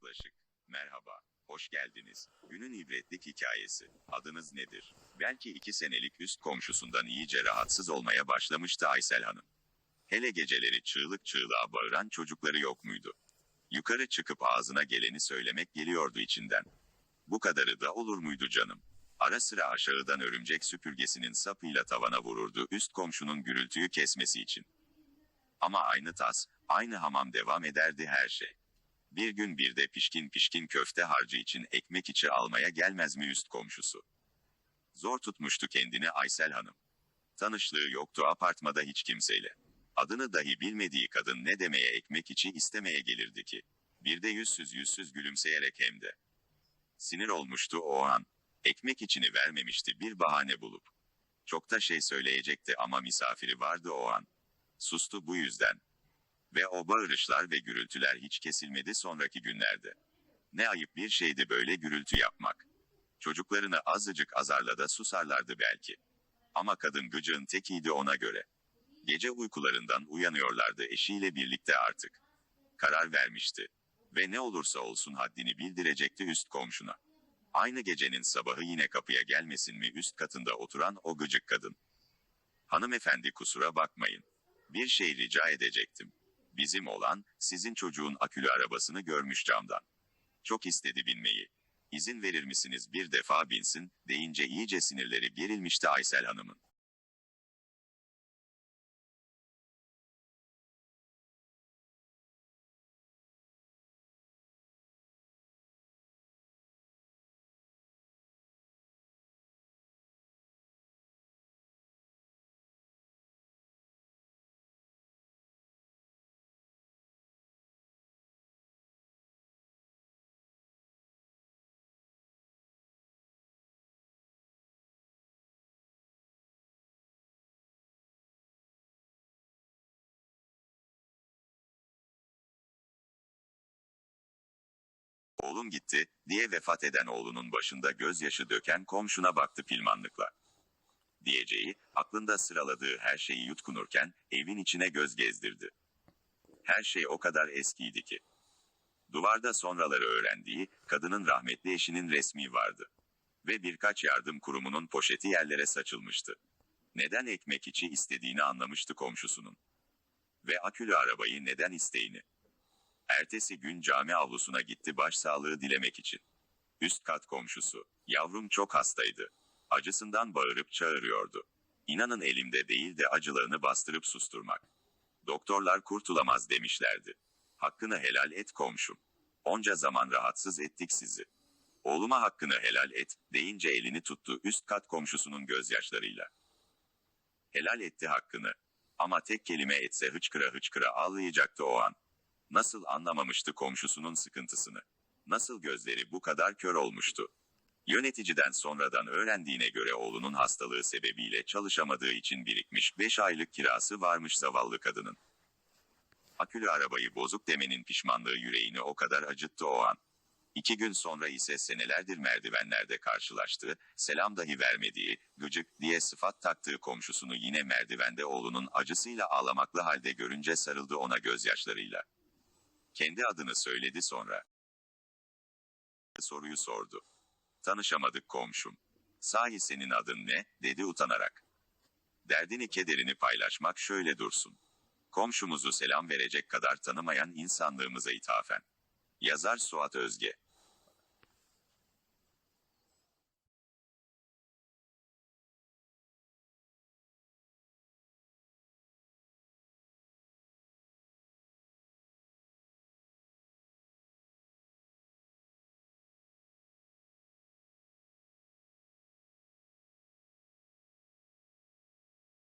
yaklaşık. Merhaba, hoş geldiniz. Günün ibretlik hikayesi. Adınız nedir? Belki iki senelik üst komşusundan iyice rahatsız olmaya başlamıştı Aysel Hanım. Hele geceleri çığlık çığlığa bağıran çocukları yok muydu? Yukarı çıkıp ağzına geleni söylemek geliyordu içinden. Bu kadarı da olur muydu canım? Ara sıra aşağıdan örümcek süpürgesinin sapıyla tavana vururdu üst komşunun gürültüyü kesmesi için. Ama aynı tas, aynı hamam devam ederdi her şey. Bir gün bir de pişkin pişkin köfte harcı için ekmek içi almaya gelmez mi üst komşusu? Zor tutmuştu kendini Aysel Hanım. Tanışlığı yoktu apartmada hiç kimseyle. Adını dahi bilmediği kadın ne demeye ekmek içi istemeye gelirdi ki. Bir de yüzsüz yüzsüz gülümseyerek hem de. Sinir olmuştu o an. Ekmek içini vermemişti bir bahane bulup. Çok da şey söyleyecekti ama misafiri vardı o an. Sustu bu yüzden. Ve o bağırışlar ve gürültüler hiç kesilmedi sonraki günlerde. Ne ayıp bir şeydi böyle gürültü yapmak. Çocuklarını azıcık azarla da susarlardı belki. Ama kadın gıcığın tekiydi ona göre. Gece uykularından uyanıyorlardı eşiyle birlikte artık. Karar vermişti. Ve ne olursa olsun haddini bildirecekti üst komşuna. Aynı gecenin sabahı yine kapıya gelmesin mi üst katında oturan o gıcık kadın. Hanımefendi kusura bakmayın. Bir şey rica edecektim. Bizim olan, sizin çocuğun akülü arabasını görmüş camdan. Çok istedi binmeyi. İzin verir misiniz bir defa binsin, deyince iyice sinirleri gerilmişti Aysel Hanım'ın. Oğlum gitti, diye vefat eden oğlunun başında gözyaşı döken komşuna baktı pilmanlıkla. Diyeceği, aklında sıraladığı her şeyi yutkunurken, evin içine göz gezdirdi. Her şey o kadar eskiydi ki. Duvarda sonraları öğrendiği, kadının rahmetli eşinin resmi vardı. Ve birkaç yardım kurumunun poşeti yerlere saçılmıştı. Neden ekmek içi istediğini anlamıştı komşusunun. Ve akülü arabayı neden isteğini. Ertesi gün cami avlusuna gitti başsağlığı dilemek için. Üst kat komşusu, yavrum çok hastaydı. Acısından bağırıp çağırıyordu. İnanın elimde değil de acılığını bastırıp susturmak. Doktorlar kurtulamaz demişlerdi. Hakkını helal et komşum. Onca zaman rahatsız ettik sizi. Oğluma hakkını helal et, deyince elini tuttu üst kat komşusunun gözyaşlarıyla. Helal etti hakkını. Ama tek kelime etse hıçkıra hıçkıra ağlayacaktı o an. Nasıl anlamamıştı komşusunun sıkıntısını? Nasıl gözleri bu kadar kör olmuştu? Yöneticiden sonradan öğrendiğine göre oğlunun hastalığı sebebiyle çalışamadığı için birikmiş 5 aylık kirası varmış zavallı kadının. Akülü arabayı bozuk demenin pişmanlığı yüreğini o kadar acıttı o an. İki gün sonra ise senelerdir merdivenlerde karşılaştığı, selam dahi vermediği, gıcık diye sıfat taktığı komşusunu yine merdivende oğlunun acısıyla ağlamaklı halde görünce sarıldı ona gözyaşlarıyla. Kendi adını söyledi sonra. Soruyu sordu. Tanışamadık komşum. Sahi senin adın ne, dedi utanarak. Derdini kederini paylaşmak şöyle dursun. Komşumuzu selam verecek kadar tanımayan insanlığımıza ithafen. Yazar Suat Özge